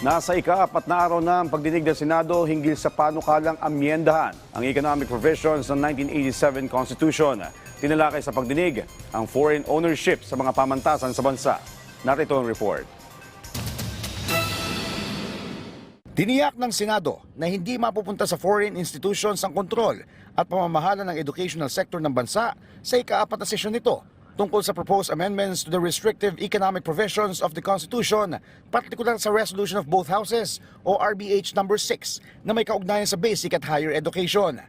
Nasa ika-apat na araw na ang pagdinig ng Senado hinggil sa panukalang amyendahan ang economic provisions ng 1987 Constitution. Tinalakay sa pagdinig ang foreign ownership sa mga pamantasan sa bansa. Narito ang report. Tiniyak ng Senado na hindi mapupunta sa foreign institutions ang kontrol at pamamahala ng educational sector ng bansa sa ikaapat na sesyon nito tungkol sa proposed amendments to the restrictive economic provisions of the Constitution, partikular sa resolution of both houses o RBH number 6 na may kaugnayan sa basic at higher education.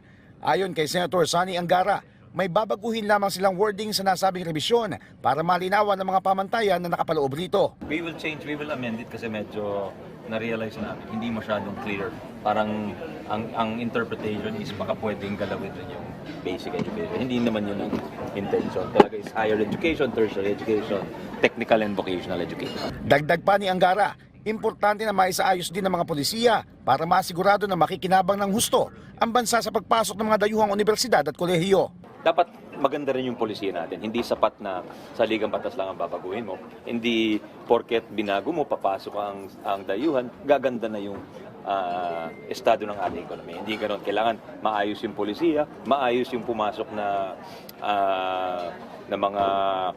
Ayon kay Senator Sani Angara, may babaguhin lamang silang wording sa nasabing revisyon para malinawan ng mga pamantayan na nakapaloob rito. We will change, we will amend it kasi medyo na-realize namin, hindi masyadong clear. Parang ang, ang interpretation is baka pwedeng galawin rin yung basic education. Hindi naman yun ang intention. Talaga is higher education, tertiary education, technical and vocational education. Dagdag pa ni Angara, importante na maisaayos din ng mga polisiya para masigurado na makikinabang ng husto ang bansa sa pagpasok ng mga dayuhang universidad at kolehiyo. Dapat maganda rin yung polisiya natin. Hindi sapat na sa ligang batas lang ang babaguhin mo. Hindi porket binago mo, papasok ang, ang dayuhan, gaganda na yung ah, estado ng ating ekonomiya. Hindi ganon. Kailangan maayos yung polisiya, maayos yung pumasok na ah, na mga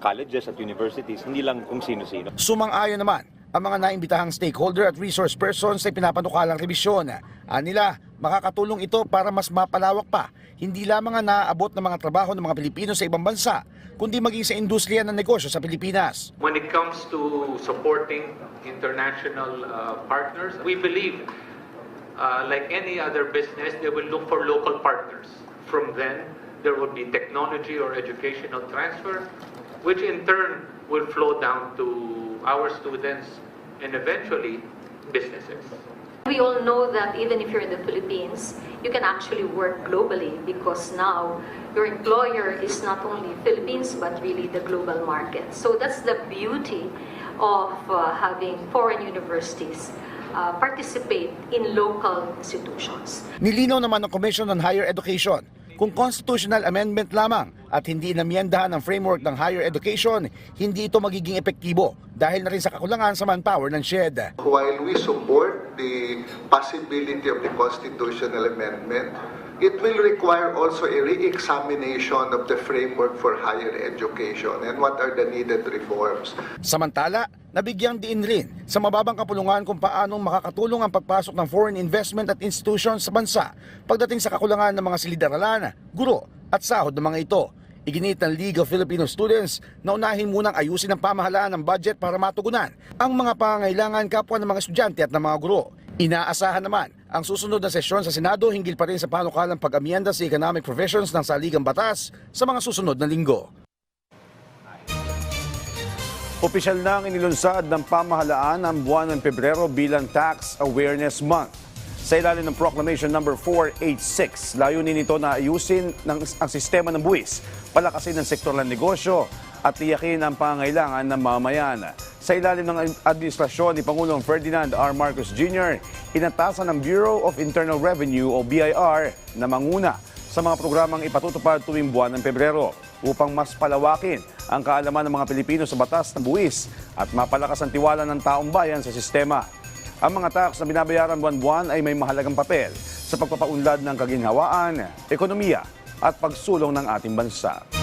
colleges at universities, hindi lang kung sino-sino. Sumang-ayon naman ang mga naimbitahang stakeholder at resource persons sa pinapanukalang revisyon. Anila, makakatulong ito para mas mapalawak pa, hindi lamang ang naaabot ng mga trabaho ng mga Pilipino sa ibang bansa, kundi maging sa industriya ng negosyo sa Pilipinas. When it comes to supporting international uh, partners, we believe, uh, like any other business, they will look for local partners. From then, there will be technology or educational transfer, which in turn will flow down to our students and eventually businesses. We all know that even if you're in the Philippines, you can actually work globally because now your employer is not only Philippines but really the global market. So that's the beauty of uh, having foreign universities uh, participate in local institutions. Nilinaw naman ng Commission on Higher Education kung constitutional amendment lamang at hindi inamyendahan ang framework ng higher education, hindi ito magiging epektibo dahil na rin sa kakulangan sa manpower ng SHED. While we support the possibility of the constitutional amendment, it will require also a re-examination of the framework for higher education and what are the needed reforms. Samantala, nabigyang diin rin sa mababang kapulungan kung paanong makakatulong ang pagpasok ng foreign investment at institutions sa bansa pagdating sa kakulangan ng mga silid-aralan, guro at sahod ng mga ito. Iginit ng League of Filipino Students na unahin munang ayusin ang pamahalaan ng budget para matugunan ang mga pangangailangan kapwa ng mga estudyante at ng mga guro. Inaasahan naman ang susunod na sesyon sa Senado hinggil pa rin sa panukalang pag-amyenda sa economic provisions ng saligang batas sa mga susunod na linggo. Opisyal nang inilunsad ng pamahalaan ang buwan ng Pebrero bilang Tax Awareness Month. Sa ilalim ng Proclamation No. 486, layunin nito na ayusin ng, ang sistema ng buwis, palakasin ang sektor ng negosyo at tiyakin ang pangangailangan ng mamayan. Sa ilalim ng administrasyon ni Pangulong Ferdinand R. Marcos Jr., inatasan ng Bureau of Internal Revenue o BIR na manguna sa mga programang ipatutupad tuwing buwan ng Pebrero upang mas palawakin ang kaalaman ng mga Pilipino sa batas ng buwis at mapalakas ang tiwala ng taong bayan sa sistema. Ang mga tax na binabayaran buwan-buwan ay may mahalagang papel sa pagpapaunlad ng kaginhawaan, ekonomiya at pagsulong ng ating bansa.